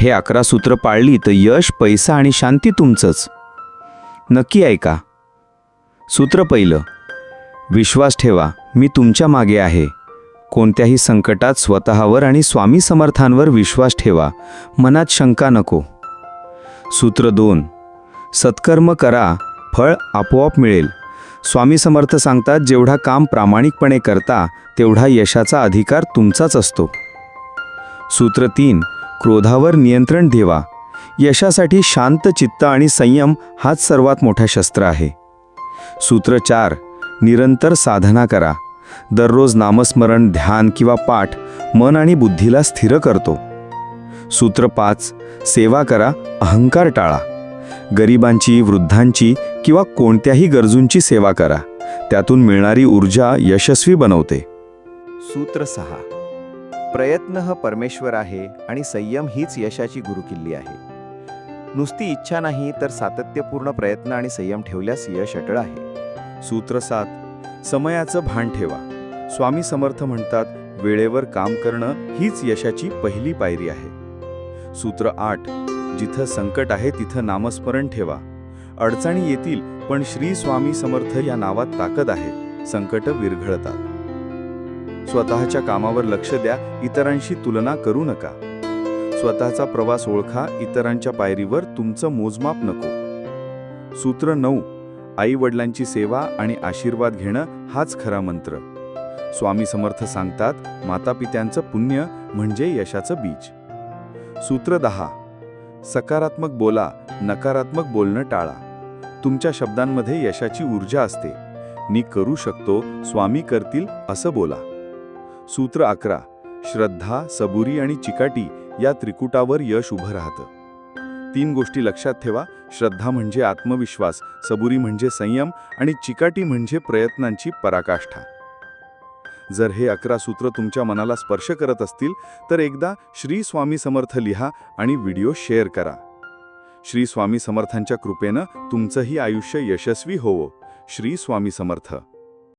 हे अकरा सूत्र पाळली तर यश पैसा आणि शांती तुमचंच. नक्की ऐका. सूत्र पहिलं. विश्वास ठेवा मी तुमच्या मागे आहे. कोणत्याही संकटात स्वतःवर आणि स्वामी समर्थांवर विश्वास ठेवा मनात शंका नको. सूत्र दोन. सत्कर्म करा फळ आपोआप मिळेल. स्वामी समर्थ सांगतात जेवढा काम प्रामाणिकपणे करता तेवढा यशाचा अधिकार तुमचाच असतो. सूत्र तीन. क्रोधावर नियंत्रण ठेवा. यशासाठी शांत चित्त आणि संयम हाच सर्वात मोठा शस्त्र आहे. सूत्र चार निरंतर साधना करा. दररोज नामस्मरण ध्यान किंवा पाठ मन आणि बुद्धीला स्थिर करतो. सूत्र पाच सेवा करा अहंकार टाळा. गरिबांची वृद्धांची किंवा कोणत्याही गरजूंची सेवा करा. त्यातून मिळणारी ऊर्जा यशस्वी बनवते. सूत्र सहा प्रयत्न ह परमेश्वर आहे आणि संयम हीच यशाची गुरुकिल्ली आहे. नुसती इच्छा नाही तर सातत्यपूर्ण प्रयत्न आणि संयम ठेवल्यास यश अटळ आहे. सूत्र सात समयाचं भान ठेवा. स्वामी समर्थ म्हणतात वेळेवर काम करणं हीच यशाची पहिली पायरी आहे. सूत्र आठ जिथं संकट आहे तिथं नामस्मरण ठेवा. अडचणी येतील पण श्री स्वामी समर्थ या नावात ताकद आहे. संकट विरघळतात. स्वतःच्या कामावर लक्ष द्या इतरांशी तुलना करू नका. स्वतःचा प्रवास ओळखा इतरांच्या पायरीवर तुमचं मोजमाप नको. सूत्र नऊ आई वडिलांची सेवा आणि आशीर्वाद घेणं हाच खरा मंत्र. स्वामी समर्थ सांगतात मातापित्यांचं पुण्य म्हणजे यशाचं बीज. सूत्र दहा सकारात्मक बोला नकारात्मक बोलणं टाळा. तुमच्या शब्दांमध्ये यशाची ऊर्जा असते. मी करू शकतो स्वामी करतील असं बोला. सूत्र अकरा. श्रद्धा सबुरी आणि चिकाटी या त्रिकुटावर यश उभं राहतं. तीन गोष्टी लक्षात ठेवा. श्रद्धा म्हणजे आत्मविश्वास सबुरी म्हणजे संयम आणि चिकाटी म्हणजे प्रयत्नांची पराकाष्ठा. जर हे अकरा सूत्र तुमच्या मनाला स्पर्श करत असतील तर एकदा श्री स्वामी समर्थ लिहा आणि व्हिडिओ शेअर करा. श्री स्वामी समर्थांच्या कृपेनं तुमचंही आयुष्य यशस्वी होवो. श्री स्वामी समर्थ.